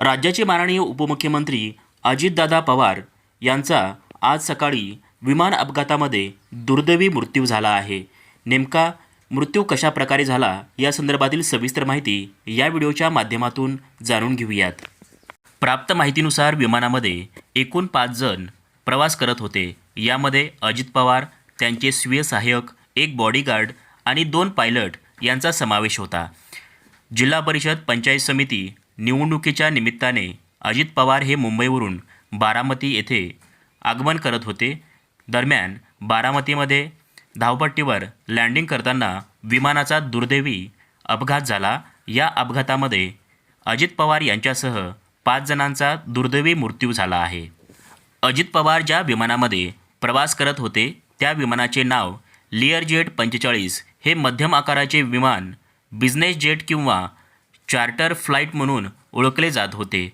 राज्याचे माननीय उपमुख्यमंत्री अजितदादा पवार यांचा आज सकाळी विमान अपघातामध्ये दुर्दैवी मृत्यू झाला आहे. नेमका मृत्यू कशा प्रकारे झाला या संदर्भातील सविस्तर माहिती या व्हिडिओच्या माध्यमातून जाणून घेऊयात. प्राप्त माहितीनुसार विमानामध्ये एकूण पाच जण प्रवास करत होते. यामध्ये अजित पवार त्यांचे स्वीय सहाय्यक एक बॉडीगार्ड आणि दोन पायलट यांचा समावेश होता. जिल्हा परिषद पंचायत समिती निवडणुकीच्या निमित्ताने अजित पवार हे मुंबईवरून बारामती येथे आगमन करत होते. दरम्यान बारामतीमध्ये धावपट्टीवर लँडिंग करताना विमानाचा दुर्दैवी अपघात झाला. या अपघातामध्ये अजित पवार यांच्यासह पाच जणांचा दुर्दैवी मृत्यू झाला आहे. अजित पवार ज्या विमानामध्ये प्रवास करत होते त्या विमानाचे नाव लिअर जेट पंचेचाळीस हे मध्यम आकाराचे विमान बिझनेस जेट किंवा चार्टर फ्लाईट म्हणून ओळखले जात होते.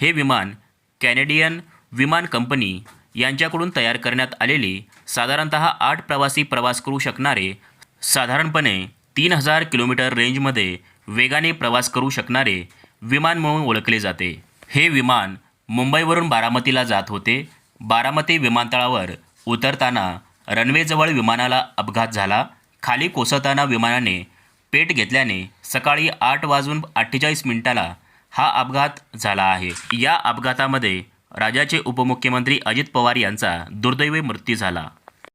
हे विमान कॅनेडियन विमान कंपनी यांच्याकडून तयार करण्यात आलेली साधारणत आठ प्रवासी प्रवास करू शकणारे साधारणपणे तीन हजार किलोमीटर रेंजमध्ये वेगाने प्रवास करू शकणारे विमान म्हणून ओळखले जाते. हे विमान मुंबईवरून बारामतीला जात होते. बारामती विमानतळावर उतरताना रनवेजवळ विमानाला अपघात झाला. खाली कोसळताना विमानाने पेट घेतल्याने सकाळी आठ वाजून अठ्ठेचाळीस मिनिटाला हा अपघात झाला आहे. या अपघातामध्ये राज्याचे उपमुख्यमंत्री अजित पवार यांचा दुर्दैवी मृत्यू झाला.